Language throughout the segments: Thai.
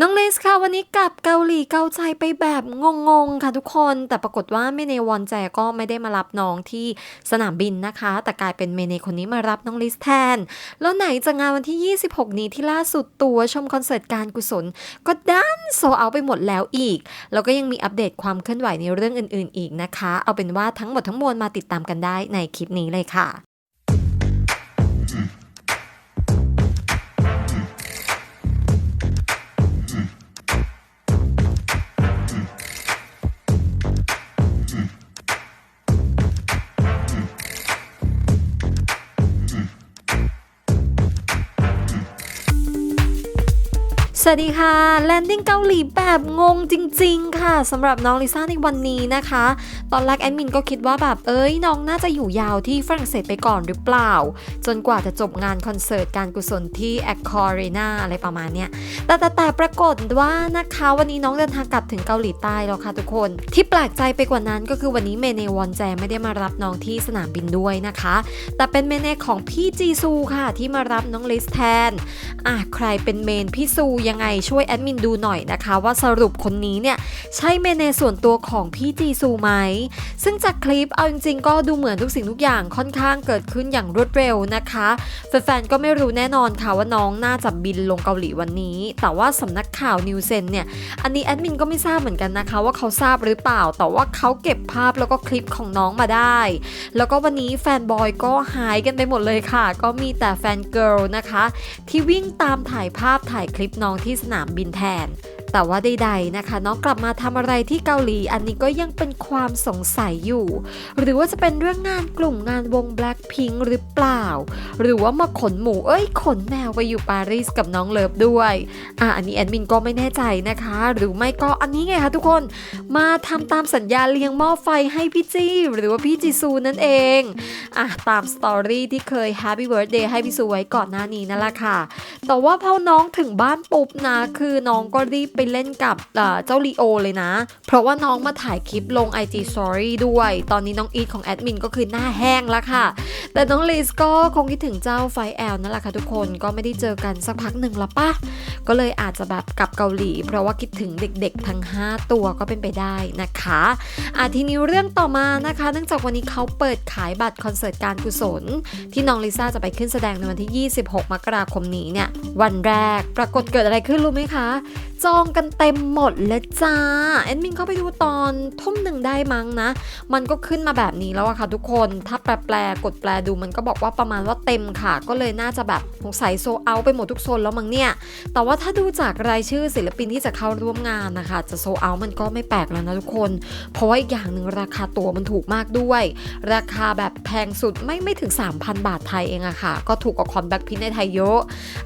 น้องเลสค่ะวันนี้กลับเกาหลีเกาใจไปแบบงงๆค่ะทุกคนแต่ปรากฏว่าเมเนวอนแจก็ไม่ได้มารับน้องที่สนามบินนะคะ แต่กลายเป็นเมเนคนนี้มารับน้องลิสแทน แล้วไหนจะงานวันที่ 26 นี้ที่ล่าสุดตัวชมคอนเสิร์ตการกุศล ก็ดันโซเอาไปหมดแล้วอีก แล้วก็ยังมีอัปเดตความเคลื่อนไหวในเรื่องอื่นๆ อีกนะคะ เอาเป็นว่าทั้งหมดทั้งมวลมาติดตามกันได้ในคลิปนี้เลยค่ะ สวัสดีค่ะแลนดิ้งเกาหลีแบบงงจริง ๆ ค่ะสำหรับน้องลิซ่าในวันนี้นะคะ ตอนแรกแอดมินก็คิดว่าแบบเอ้ยน้องน่าจะอยู่ยาวที่ฝรั่งเศสไปก่อนหรือเปล่า จนกว่าจะจบงานคอนเสิร์ตการกุศลที่แอคคอร์เรนาอะไรประมาณเนี้ยแต่แต่แต่ปรากฏว่านะคะวันนี้น้องเดินทางกลับถึงเกาหลีใต้แล้วค่ะทุกคน ที่แปลกใจไปกว่านั้นก็คือวันนี้เมเนวอนแจไม่ได้มารับน้องที่สนามบินด้วยนะคะ แต่เป็นเมเนของพี่จีซูค่ะที่มารับน้องลิสแทนอะใครเป็นเมนพี่ซูยังไงช่วยแอดมินดูหน่อยนะคะว่าสรุปคนนี้เนี่ยใช่เมนในส่วนตัวของพี่จีซูไหม ซึ่งจากคลิปเอาจริงๆ ก็ดูเหมือนทุกสิ่งทุกอย่างค่อนข้างเกิดขึ้นอย่างรวดเร็วนะคะแฟนๆก็ไม่รู้แน่นอนค่ะว่าน้องน่าจะบินลงเกาหลีวันนี้ แต่ว่าสำนักข่าวนิวเซนเนี่ยอันนี้แอดมินก็ไม่ทราบเหมือนกันนะคะว่าเขาทราบหรือเปล่า แต่ว่าเขาเก็บภาพแล้วก็คลิปของน้องมาได้ แล้วก็วันนี้แฟนบอยก็หายกันไปหมดเลยค่ะ ก็มีแต่แฟนเกิร์ลนะคะ ที่วิ่งตามถ่ายภาพถ่ายคลิปน้องที่สนามบินแทน แต่ว่าใดๆนะคะน้องกลับมาทำอะไรที่เกาหลี อันนี้ก็ยังเป็นความสงสัยอยู่ หรือว่าจะเป็นเรื่องงานกลุ่มงานวง Blackpink หรือเปล่า หรือว่ามาขนหมูเอ้ยขนแมวไปอยู่ปารีสกับน้องเลิฟด้วยอะอันนี้แอดมินก็ไม่แน่ใจนะคะ หรือไม่ก็อันนี้ไงคะทุกคนมาทำตามสัญญาเลี้ยงหม้อไฟให้พี่จี้หรือว่าพี่จีซูนั่นเองอะตามสตอรี่ที่เคย Happy Birthday ให้พี่ซูไว้ก่อนหน้านี้นั่นแหละค่ะแต่ว่าพอน้องถึงบ้านปุ๊บนะคือน้องก็รีบไปเล่นกับเจ้าลีโอเลยนะ เพราะว่าน้องมาถ่ายคลิปลง IG Story ด้วย ตอนนี้น้องอีทของแอดมินก็คือหน้าแห้งแล้วค่ะ แต่น้องลิสก็คงคิดถึงเจ้าไฟแอลนั่นแหละค่ะทุกคนก็ไม่ได้เจอกันสักพักหนึ่งละป่ะก็เลยอาจจะแบบกลับเกาหลี เพราะว่าคิดถึงเด็กๆทั้ง 5 ตัวก็เป็นไปได้นะคะอะทีนี้เรื่องต่อมานะคะ เนื่องจากวันนี้เขาเปิดขายบัตรคอนเสิร์ตการกุศล ที่น้องลิซ่าจะไปขึ้นแสดงในวันที่ 26 มกราคมนี้เนี่ยวันแรกปรากฏเกิดอะไรขึ้นรู้ไหมคะ จองกันเต็มหมดเลยจ้าแอดมินเข้าไปดูตอนทุ่มหนึ่งได้มั้งนะ มันก็ขึ้นมาแบบนี้แล้วอะค่ะทุกคนถ้าแปลแปลกดแปลดูมันก็บอกว่าประมาณว่าเต็มค่ะ ก็เลยน่าจะแบบสงสัยโซเอาไปหมดทุกโซนแล้วมั้งเนี่ย แต่ว่าถ้าดูจากรายชื่อศิลปินที่จะเข้าร่วมงานนะคะ จะโซเอามันก็ไม่แปลกแล้วนะทุกคน เพราะว่าอีกอย่างหนึ่งราคาตั๋วมันถูกมากด้วย ราคาแบบแพงสุดไม่ไม่ถึง 3,000 บาทไทยเองอะค่ะ ก็ถูกกว่าคอนแบ็คพินในไทยเยอะ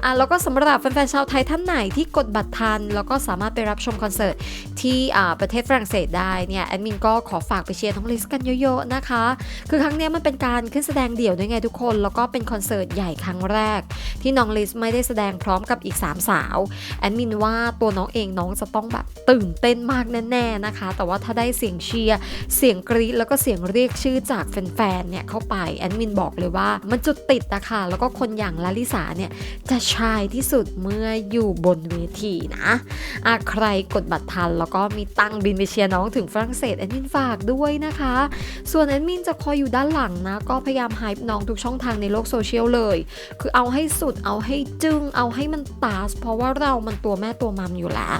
อะแล้วก็สำหรับแฟนๆชาวไทยท่านไหนที่กดบัตรทันแล้วก็สามารถไปรับชมคอนเสิร์ตที่ประเทศฝรั่งเศสได้เนี่ยแอดมินก็ขอฝากไปเชียร์ท้องลิสกันเยอะๆนะคะ คือครั้งนี้มันเป็นการขึ้นแสดงเดี่ยวด้วยไงทุกคน แล้วก็เป็นคอนเสิร์ตใหญ่ครั้งแรก ที่น้องลิสไม่ได้แสดงพร้อมกับอีก 3 สาวแอดมินว่าตัวน้องเองน้องจะต้องแบบตื่นเต้นมากแน่ๆนะคะ แต่ว่าถ้าได้เสียงเชียร์เสียงกรี๊ดแล้วก็เสียงเรียกชื่อจากแฟนๆเนี่ยเข้าไปแอดมินบอกเลยว่ามันจุดติดนะคะแล้วก็คนอย่างลาลิสาเนี่ยจะชายที่สุดเมื่ออยู่บนเวทีนะอะใครกดบัตรทัน แล้วก็มีตังบินไปเชียร์น้องถึงฝรั่งเศสแอดมินฝากด้วยนะคะ ส่วนแอดมินจะคอยอยู่ด้านหลังนะ ก็พยายามไฮป์น้องทุกช่องทางในโลกโซเชียลเลย คือเอาให้สุดเอาให้จึงเอาให้มันตาส เพราะว่าเรามันตัวแม่ตัวมัมอยู่แล้ว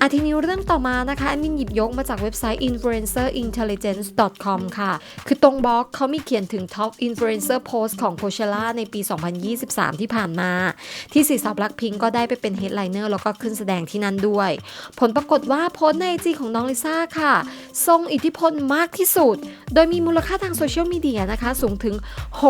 อะทีนี้เรื่องต่อมานะคะแอดมินหยิบยกมาจากเว็บไซต์ influencerintelligence.com ค่ะ คือตรงบล็อกเขามีเขียนถึง top influencer post ของ Coachella ในปี 2023 ที่ผ่านมา ที่สีสาว Blackpink ก็ได้ไปเป็น headliner แล้วก็ขึ้นแสดงที่นั่นด้วยผลปรากฏว่าโพสต์ในไอจีของน้องลิซ่าค่ะ ทรงอิทธิพลมากที่สุด โดยมีมูลค่าทางโซเชียลมีเดียนะคะ สูงถึง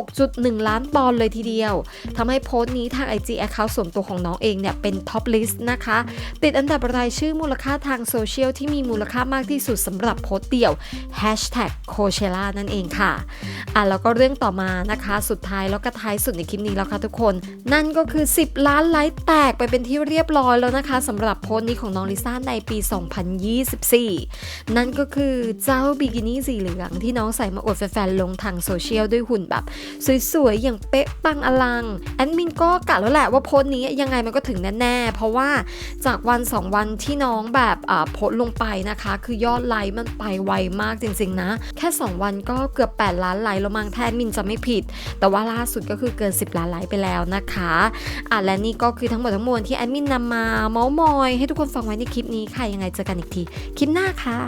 6.1 ล้านปอนด์เลยทีเดียวทำให้โพสต์นี้ทาง IG Account ส่วนตัวของน้องเองเนี่ยเป็นท็อปลิสต์นะคะ ติดอันดับรายชื่อมูลค่าทางโซเชียลที่มีมูลค่ามากที่สุดสำหรับโพสต์เดี่ยว Hashtag Coachella นั่นเองค่ะอะ แล้วก็เรื่องต่อมานะคะ สุดท้ายแล้วก็ท้ายสุดในคลิปนี้แล้วค่ะทุกคน นั่นก็คือ 10 ล้านไลค์แตกไปเป็นที่เรียบร้อยแล้วนะคะสำหรับโพสต์นี้ของน้องลิซ่าในปี 2024 นั่นก็คือเจ้าบิกินี่สีเหลืองที่น้องใส่มาอวดแฟนๆลงทางโซเชียลด้วยหุ่นแบบ สวยๆ อย่างเป๊ะปังอลัง แอดมินก็กะแล้วแหละว่าโพสต์นี้ยังไงมันก็ถึงแน่ๆ เพราะว่าจากวัน 2 วันที่น้องแบบอ่าโพสต์ลงไปนะคะ คือยอดไลค์มันไปไวมากจริงๆนะ แค่ 2 วันก็เกือบ 8 ล้านไลค์แล้วมั้งแทนมินจะไม่ผิด แต่ว่าล่าสุดก็คือเกิน 10 ล้านไลค์ไปแล้วนะคะอะและนี่ก็คือทั้งหมดทั้งมวลที่แอดมินนำมาเมาส์มอยให้ทุกคนฟังไว้ในคลิปนี้ค่ะ ยังไงเจอกันอีกที คลิปหน้าค่ะ